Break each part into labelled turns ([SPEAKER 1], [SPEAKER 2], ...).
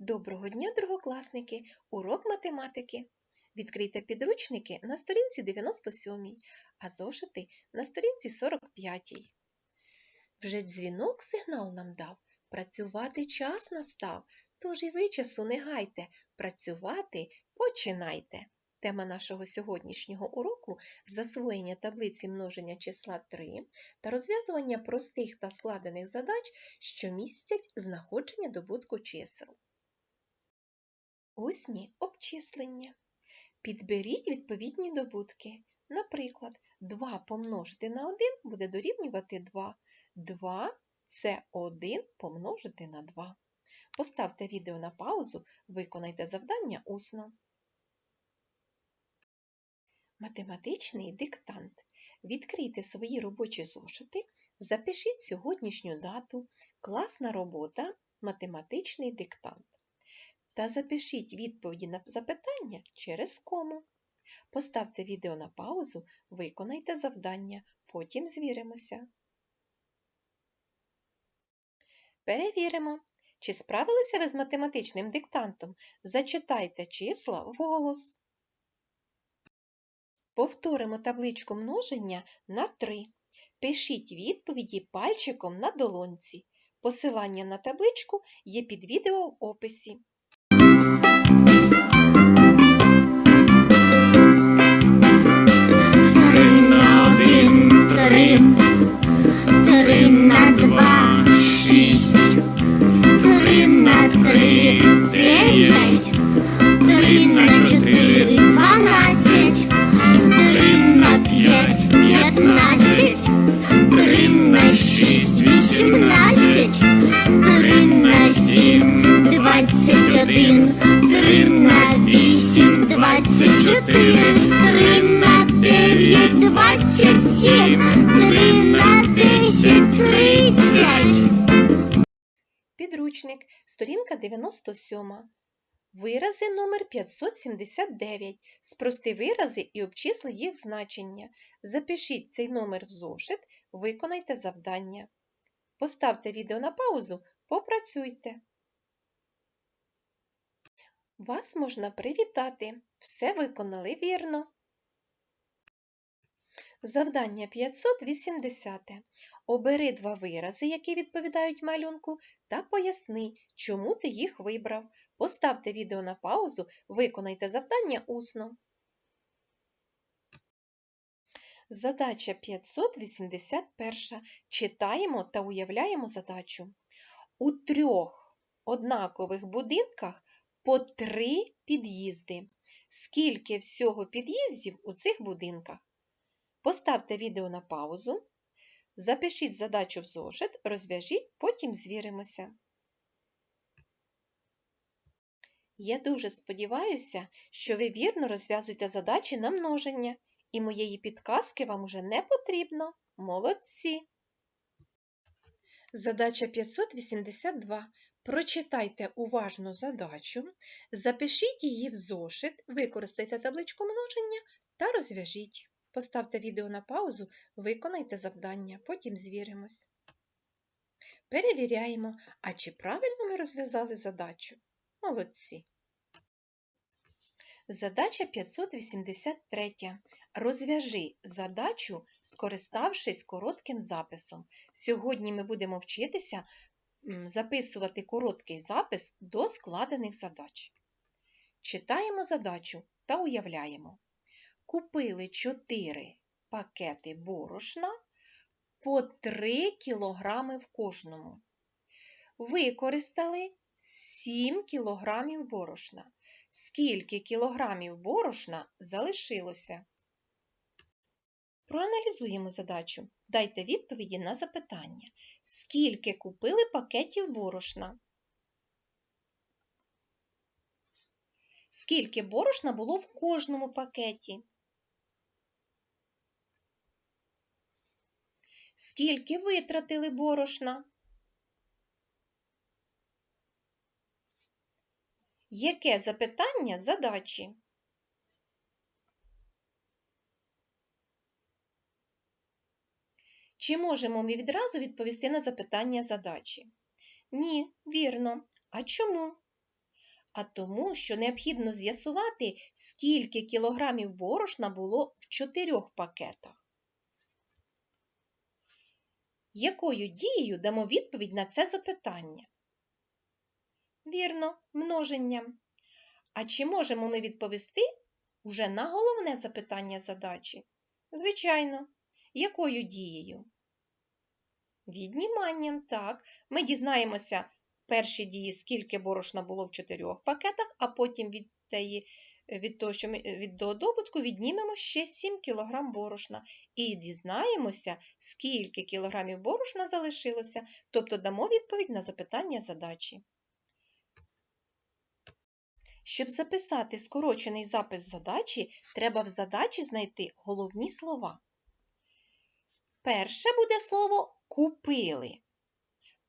[SPEAKER 1] Доброго дня, другокласники! Урок математики. Відкрийте підручники на сторінці 97, а зошити на сторінці 45. Вже дзвінок сигнал нам дав. Працювати час настав, тож і ви часу не гайте. Працювати починайте. Тема нашого сьогоднішнього уроку засвоєння таблиці множення числа 3 та розв'язування простих та складених задач, що містять знаходження добутку чисел. Усні обчислення. Підберіть відповідні добутки. Наприклад, 2 помножити на 1 буде дорівнювати 2. 2 це 1 помножити на 2. Поставте відео на паузу, виконайте завдання усно. Математичний диктант. Відкрийте свої робочі зошити, запишіть сьогоднішню дату, класна робота, математичний диктант та запишіть відповіді на запитання через кому. Поставте відео на паузу, виконайте завдання, потім звіримося. Перевіримо, чи справилися ви з математичним диктантом. Зачитайте числа вголос. Повторимо табличку множення на 3. Пишіть відповіді пальчиком на долонці. Посилання на табличку є під відео в описі.
[SPEAKER 2] на два, шість, три на три, дев'ять, три на чотири, дванадцять, три на п'ять, п'ятнадцять, три на шість, вісімнадцять, три на сім, двадцять один, три на вісім, двадцять чотири, три на дев'ять, двадцять сім, три на десять, тридцять.
[SPEAKER 1] Підручник, сторінка 97. Вирази номер 579. Спрости вирази і обчисли їх значення. Запишіть цей номер в зошит, виконайте завдання. Поставте відео на паузу, попрацюйте. Вас можна привітати. Все виконали вірно. Завдання 580. Обери два вирази, які відповідають малюнку, та поясни, чому ти їх вибрав. Поставте відео на паузу, виконайте завдання усно. Задача 581. Читаємо та уявляємо задачу. У трьох однакових будинках по три під'їзди. Скільки всього під'їздів у цих будинках? Поставте відео на паузу, запишіть задачу в зошит, розв'яжіть, потім звіримося. Я дуже сподіваюся, що ви вірно розв'язуєте задачі на множення, і моєї підказки вам уже не потрібно. Молодці! Задача 582. Прочитайте уважно задачу, запишіть її в зошит, використайте табличку множення та розв'яжіть. Поставте відео на паузу, виконайте завдання, потім звіримось. Перевіряємо, а чи правильно ми розв'язали задачу. Молодці. Задача 583. Розв'яжи задачу, скориставшись коротким записом. Сьогодні ми будемо вчитися записувати короткий запис до складених задач. Читаємо задачу та уявляємо. Купили 4 пакети борошна по 3 кілограми в кожному. Використали 7 кілограмів борошна. Скільки кілограмів борошна залишилося? Проаналізуємо задачу. Дайте відповіді на запитання. Скільки купили пакетів борошна? Скільки борошна було в кожному пакеті? Скільки витратили борошна? Яке запитання задачі? Чи можемо ми відразу відповісти на запитання задачі? Ні, вірно. А чому? а тому, що необхідно з'ясувати, скільки кілограмів борошна було в чотирьох пакетах. Якою дією дамо відповідь на це запитання? Вірно, множенням. А чи можемо ми відповісти уже на головне запитання задачі? Звичайно, якою дією? Відніманням, так. Ми дізнаємося перші дії, скільки борошна було в чотирьох пакетах, а потім від, теї, від того, що ми від до добутку віднімемо ще 7 кг борошна. І дізнаємося, скільки кілограмів борошна залишилося, тобто дамо відповідь на запитання задачі. Щоб записати скорочений запис задачі, треба в задачі знайти головні слова. Перше буде слово купили.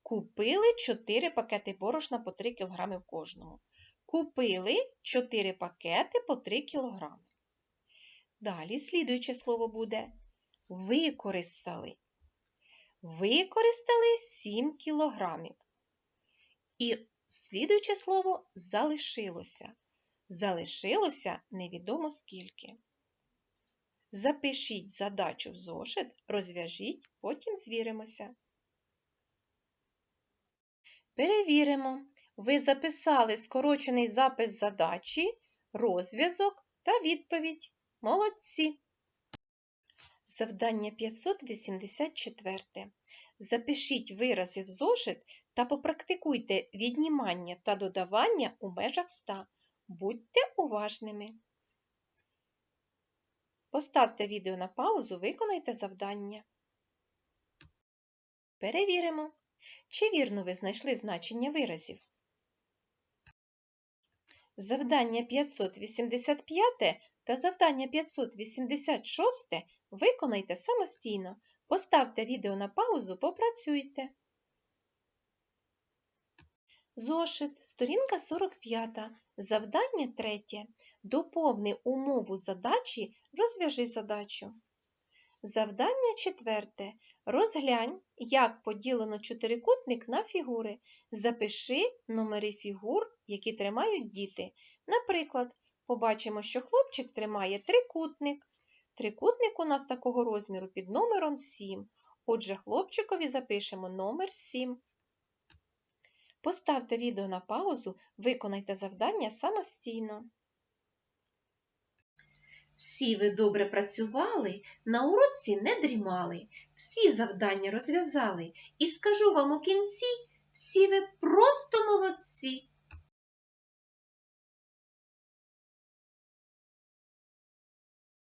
[SPEAKER 1] Купили 4 пакети борошна по 3 кг кожному. Купили 4 пакети по 3 кг. Далі слідуюче слово буде використали. Використали 7 кг. І слідуюче слово залишилося. Залишилося невідомо скільки. Запишіть задачу в зошит, розв'яжіть, потім звіримося. Перевіримо. Ви записали скорочений запис задачі, розв'язок та відповідь. Молодці! Завдання 584. Запишіть вирази в зошит та попрактикуйте віднімання та додавання у межах 100. Будьте уважними. Поставте відео на паузу, виконайте завдання. Перевіримо, чи вірно ви знайшли значення виразів. Завдання 585 та завдання 586 виконайте самостійно. Поставте відео на паузу, попрацюйте. Зошит, сторінка 45, завдання 3. Доповни умову задачі, розв'яжи задачу. Завдання 4. Розглянь, як поділено чотирикутник на фігури. Запиши номери фігур, які тримають діти. Наприклад, побачимо, що хлопчик тримає трикутник. Трикутник у нас такого розміру під номером 7. Отже, хлопчикові запишемо номер 7. Поставте відео на паузу, виконайте завдання самостійно. Всі ви добре працювали, на уроці не дрімали, всі завдання розв'язали. І скажу вам у кінці, всі ви просто молодці.